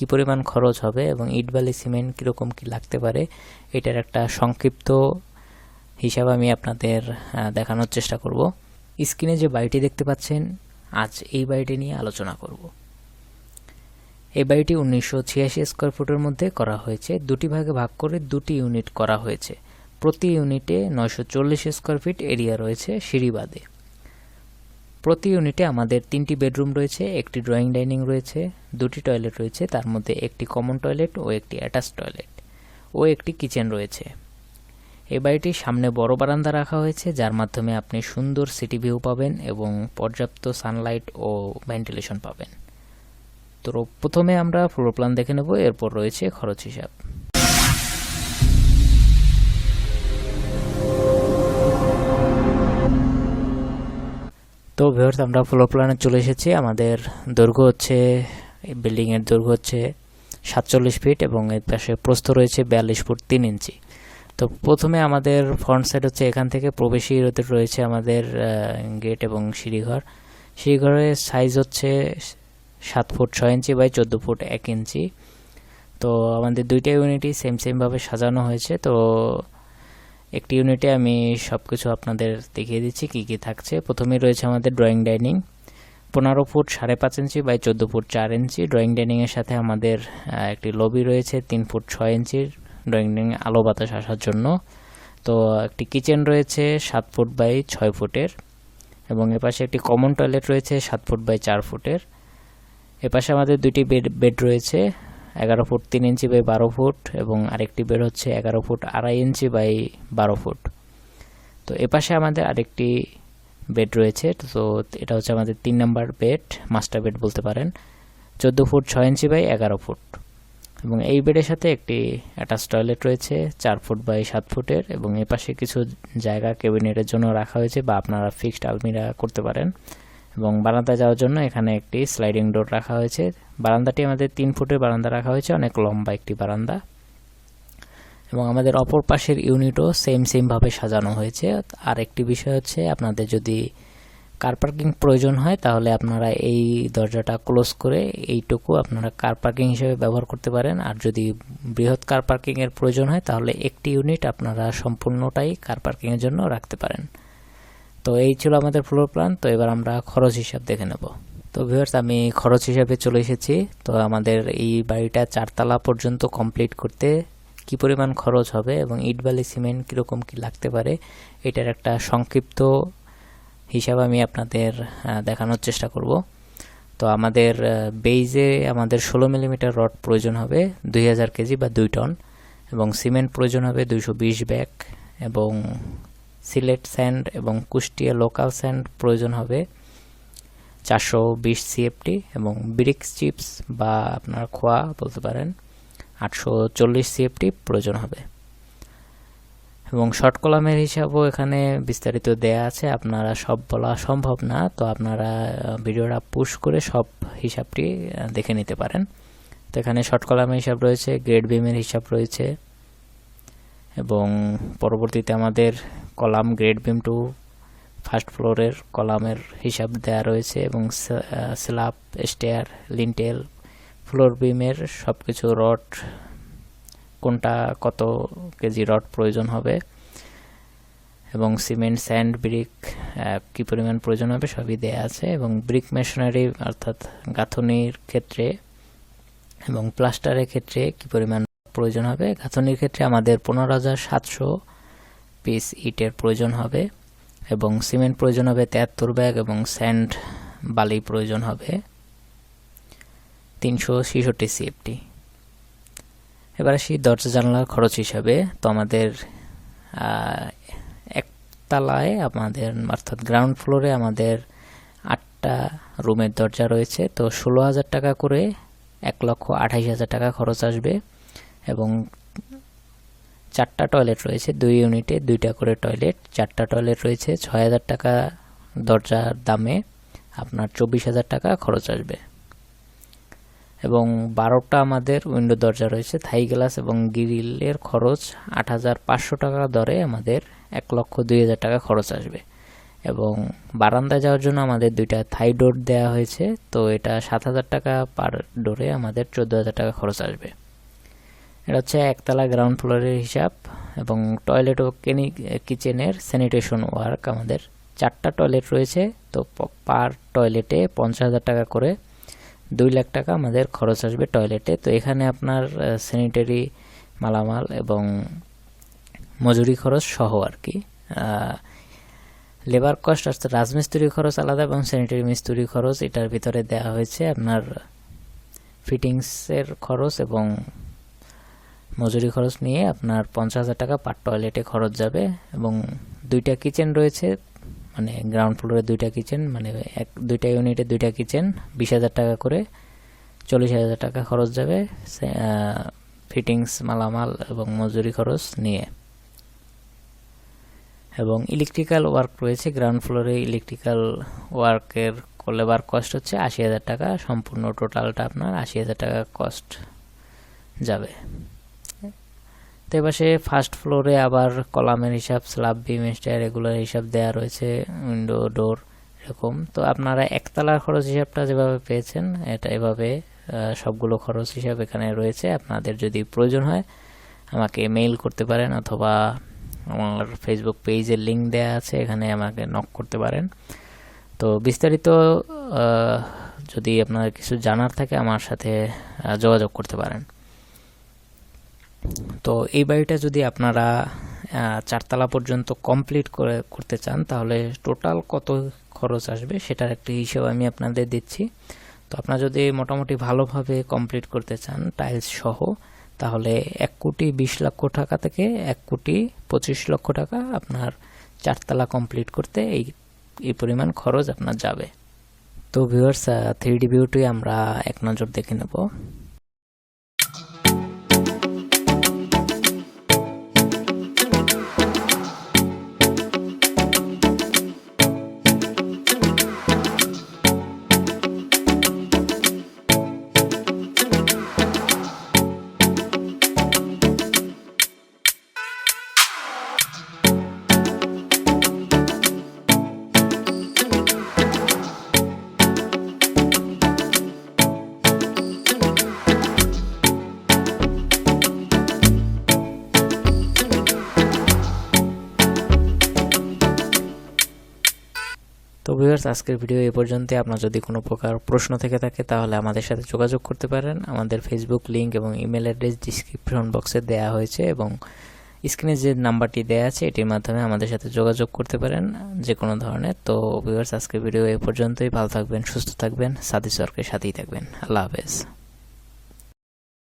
কি পরিমাণ খরচ হবে এবং ইট বালি সিমেন্ট কীরকম কি লাগতে পারে, এটার একটা সংক্ষিপ্ত হিসাব আমি আপনাদের দেখানোর চেষ্টা করব। স্ক্রিনে যে বাড়িটি দেখতে পাচ্ছেন, আজ এই বাড়িটি নিয়ে আলোচনা করব। এই বাড়িটি উনিশশো ছিয়াশি স্কোয়ার ফুটের মধ্যে করা হয়েছে। দুটি ভাগে ভাগ করে দুটি ইউনিট করা হয়েছে। প্রতি ইউনিটে নয়শো চল্লিশ স্কোয়ার ফিট এরিয়া রয়েছে সিঁড়িবাদে প্রতি ইউনিটে আমাদের তিনটি বেডরুম রয়েছে, একটি ড্রয়িং ডাইনিং রয়েছে, দুটি টয়লেট রয়েছে, তার মধ্যে একটি কমন টয়লেট ও একটি অ্যাটাচ টয়লেট ও একটি কিচেন রয়েছে। এই বাড়িটির সামনে বড় বারান্দা রাখা হয়েছে, যার মাধ্যমে আপনি সুন্দর সিটি ভিউ পাবেন এবং পর্যাপ্ত সানলাইট ও ভেন্টিলেশন পাবেন। তো প্রথমে আমরা ফ্লোর প্ল্যান দেখে নেব, এরপর রয়েছে খরচ হিসাব। তো ভিউয়ার্স আমরা ফ্লোর প্ল্যানে চলে এসেছি। আমাদের দৈর্ঘ্য হচ্ছে বিল্ডিংয়ের দৈর্ঘ্য হচ্ছে সাতচল্লিশ ফিট এবং এর পাশে প্রস্থ রয়েছে বিয়াল্লিশ ফুট তিন ইঞ্চি। তো প্রথমে আমাদের ফ্রন্ট সাইড হচ্ছে এখান থেকে প্রবেশী রয়েছে আমাদের গেট এবং সিঁড়িঘর। সিঁড়িঘরের সাইজ হচ্ছে সাত ফুট ছয় ইঞ্চি বাই চোদ্দ ফুট এক ইঞ্চি। তো আমাদের দুইটা ইউনিটই সেম সেমভাবে সাজানো হয়েছে। তো একটি ইউনিটে আমি সব কিছু আপনাদের দেখিয়ে দিচ্ছি, কি কি থাকছে। প্রথমেই রয়েছে আমাদের ড্রয়িং ডাইনিং পনেরো ফুট সাড়ে পাঁচ ইঞ্চি বাই চোদ্দ ফুট চার ইঞ্চি। ড্রয়িং ডাইনিংয়ের সাথে আমাদের একটি লবি রয়েছে, তিন ফুট ছয় ইঞ্চির ড্রয়িং ডাইনিং আলো বাতাস আসার জন্য। তো, একটি কিচেন রয়েছে, সাত ফুট বাই ছয় ফুটের। এবং এপাশে একটি কমন টয়লেট রয়েছে, সাত ফুট বাই চার ফুটের। এপাশে আমাদের দুটি বেড বেড রয়েছে। এগারো ফুট তিন ইঞ্চি বাই বারো ফুট এবং আরেকটি বেড হচ্ছে এগারো ফুট আড়াই ইঞ্চি বাই বারো ফুট। তো এপাশে আমাদের আরেকটি বেড রয়েছে, তো এটা হচ্ছে আমাদের তিন নাম্বার বেড, মাস্টার বেড বলতে পারেন। চোদ্দ ফুট ছয় ইঞ্চি বাই এগারো ফুট। এবং এই বেডের সাথে একটি অ্যাটাচ টয়লেট রয়েছে, চার ফুট বাই সাত ফুটের এবং এপাশে কিছু জায়গা ক্যাবিনেটের জন্য রাখা হয়েছে বা আপনারা ফিক্সড আলমিরা করতে পারেন। এবং বারান্দা যাওয়ার জন্য এখানে একটি স্লাইডিং ডোর রাখা হয়েছে। বারান্দাটি আমাদের তিন ফুটের বারান্দা রাখা হয়েছে, অনেক লম্বা একটি বারান্দা। এবং আমাদের অপর পাশের ইউনিটও সেম সেমভাবে সাজানো হয়েছে। আর একটি বিষয় হচ্ছে, আপনাদের যদি কার পার্কিং প্রয়োজন হয়, তাহলে আপনারা এই দরজাটা ক্লোজ করে এইটুকু আপনারা কার পার্কিং হিসেবে ব্যবহার করতে পারেন। আর যদি বৃহৎ কার পার্কিংয়ের প্রয়োজন হয়, তাহলে একটি ইউনিট আপনারা সম্পূর্ণটাই কার পার্কিংয়ের জন্য রাখতে পারেন। তো এই ছিল আমাদের ফ্লোর প্ল্যান তো এবার আমরা খরচ হিসাব দেখে নেব। তো ভিউয়ার্স আমি খরচ হিসাবে চলে এসেছি। তো আমাদের এই বাড়িটা চারতলা পর্যন্ত কমপ্লিট করতে কি পরিমাণ খরচ হবে এবং ইট বালি সিমেন্ট কীরকম কি লাগতে পারে, এটার একটা সংক্ষিপ্ত হিসাব আমি আপনাদের দেখানোর চেষ্টা করব। তো আমাদের বেইজে আমাদের ষোলো মিলিমিটার রড প্রয়োজন হবে দুই হাজার কেজি বা দুই টন এবং সিমেন্ট প্রয়োজন হবে দুইশো বিশ ব্যাগ এবং সিলেট স্যান্ড এবং কুষ্টিয়া লোকাল স্যান্ড প্রয়োজন হবে চারশো বিশ সিএফটি এবং ব্রিক্স চিপস বা আপনার খোয়া বলতে পারেন আটশো চল্লিশ সিএফটি প্রয়োজন হবে। এবং শর্ট কলামের হিসাবও এখানে বিস্তারিত দেয়া আছে, আপনারা সব বলা সম্ভব না, তো আপনারা ভিডিওটা পুশ করে সব হিসাবটি দেখে নিতে পারেন। তো এখানে শর্ট কলামের হিসাব রয়েছে, গ্রেড বিমের হিসাব রয়েছে এবং পরবর্তীতে আমাদের column grade beam to first ফ্লোরের কলামের হিসাব দেয়া রয়েছে এবং স্ল্যাব, স্টেয়ার, লিন্টেল, ফ্লোর বিমের সব কিছু রড, কোনটা কত কেজি রড প্রয়োজন হবে এবং সিমেন্ট, স্যান্ড, ব্রিক কী পরিমাণ প্রয়োজন হবে সবই দেয়া আছে এবং ব্রিক মেশনারি অর্থাৎ গাঁথনির ক্ষেত্রে এবং প্লাস্টারের ক্ষেত্রে কী পরিমাণ প্রয়োজন হবে? গাঁথনির ক্ষেত্রে আমাদের পনেরো হাজার সাতশো পিস ইটের প্রয়োজন হবে এবং সিমেন্ট প্রয়োজন হবে তেহাত্তর ব্যাগ এবং স্যান্ড বালি প্রয়োজন হবে। তিনশো ছেষট্টি সিএফটি এবার আসি দরজা জানলার খরচ হিসাবে। তো আমাদের একতলায় আমাদের অর্থাৎ গ্রাউন্ড ফ্লোরে আমাদের আটটা রুমের দরজা রয়েছে। তো ষোলো হাজার টাকা করে এক লক্ষ আঠাইশ হাজার টাকা খরচ আসবে এবং চারটা টয়লেট রয়েছে, দুই ইউনিটে দুইটা করে টয়লেট চারটা টয়লেট রয়েছে, ছয় হাজার টাকা দরজার দামে আপনার চব্বিশ হাজার টাকা খরচ আসবে। এবং বারোটা আমাদের উইন্ডো দরজা রয়েছে থাই গ্লাস এবং গ্রিলের খরচ আট হাজার পাঁচশো টাকা দরে আমাদের এক লক্ষ দুই হাজার টাকা খরচ আসবে। এবং বারান্দায় যাওয়ার জন্য আমাদের দুইটা থাই ডোর দেওয়া হয়েছে, তো এটা সাত হাজার টাকা পার ডোরে আমাদের চোদ্দ হাজার টাকা খরচ আসবে। এটা হচ্ছে একতলা গ্রাউন্ড ফ্লোরের হিসাব এবং টয়লেট ও কেনি কিচেনের স্যানিটেশন ওয়ার্ক আমাদের। চারটা টয়লেট রয়েছে, তো পার টয়লেটে পঞ্চাশ হাজার টাকা করে দুই লাখ টাকা আমাদের খরচ আসবে টয়লেটে তো এখানে আপনার স্যানিটারি মালামাল এবং মজুরি খরচ সহ আর কি। লেবার কস্ট অর্থাৎ রাজমিস্ত্রি খরচ আলাদা এবং স্যানিটারি মিস্ত্রি খরচ এটার ভিতরে দেওয়া হয়েছে আপনার ফিটিংসের খরচ এবং মজুরি খরচ নিয়ে আপনার পঞ্চাশ হাজার টাকা পার টয়লেটে খরচ যাবে এবং দুইটা কিচেন রয়েছে মানে গ্রাউন্ড ফ্লোরে দুইটা কিচেন মানে এক, দুইটা ইউনিটে দুইটা কিচেন, বিশ হাজার টাকা করে চল্লিশ হাজার টাকা খরচ যাবে ফিটিংস মালামাল এবং মজুরি খরচ নিয়ে। এবং ইলেকট্রিক্যাল ওয়ার্ক রয়েছে গ্রাউন্ড ফ্লোরে ইলেকট্রিক্যাল ওয়ার্কের লেবার কস্ট হচ্ছে আশি হাজার টাকা, সম্পূর্ণ টোটালটা আপনার আশি হাজার টাকা কস্ট যাবে। তো এপাশে ফার্স্ট ফ্লোরে আবার কলামের হিসাব স্ল্যাব বিম স্টার এগুলোর হিসাব দেওয়া রয়েছে উইন্ডো ডোর এরকম। তো আপনারা একতলার খরচ হিসাবটা যেভাবে পেয়েছেন, এটা এভাবে সবগুলো খরচ হিসাব এখানে রয়েছে। আপনাদের যদি প্রয়োজন হয়, আমাকে মেইল করতে পারেন অথবা আমার ফেসবুক পেজের লিঙ্ক দেওয়া আছে, এখানে আমাকে নক করতে পারেন। তো বিস্তারিত যদি আপনার কিছু জানার থাকে, আমার সাথে যোগাযোগ করতে পারেন। তো এই বাড়িটা যদি আপনারা চারতলা পর্যন্ত কমপ্লিট করে করতে চান, তাহলে টোটাল কত খরচ আসবে সেটার একটি হিসেব আমি আপনাদের দিচ্ছি। তো আপনারা যদি মোটামুটি ভালোভাবে কমপ্লিট করতে চান টাইলস সহ, তাহলে এক কোটি বিশ লক্ষ টাকা থেকে এক কোটি পঁচিশ লক্ষ টাকা আপনার চারতলা কমপ্লিট করতে এই এই পরিমাণ খরচ আপনার যাবে। তো ভিউয়ার্স থ্রি ডি ভিউটি আমরা এক নজর দেখে নেব। ভিউয়ার্স, আজকের ভিডিও এ পর্যন্ত আপনার যদি কোনো প্রকার প্রশ্ন থেকে থাকে, তাহলে আমাদের সাথে যোগাযোগ করতে পারেন। আমাদের ফেসবুক লিঙ্ক এবং ইমেল অ্যাড্রেস ডিসক্রিপশন বক্সে দেওয়া হয়েছে এবং স্ক্রিনে যে নাম্বারটি দেওয়া আছে, এটির মাধ্যমে আমাদের সাথে যোগাযোগ করতে পারেন যে কোনো ধরনের। তো ভিউয়ার্স, আজকের ভিডিও এ পর্যন্তই। ভালো থাকবেন, সুস্থ থাকবেন সাদি সরকারের সাথেই থাকবেন। আল্লাহ হাফেজ।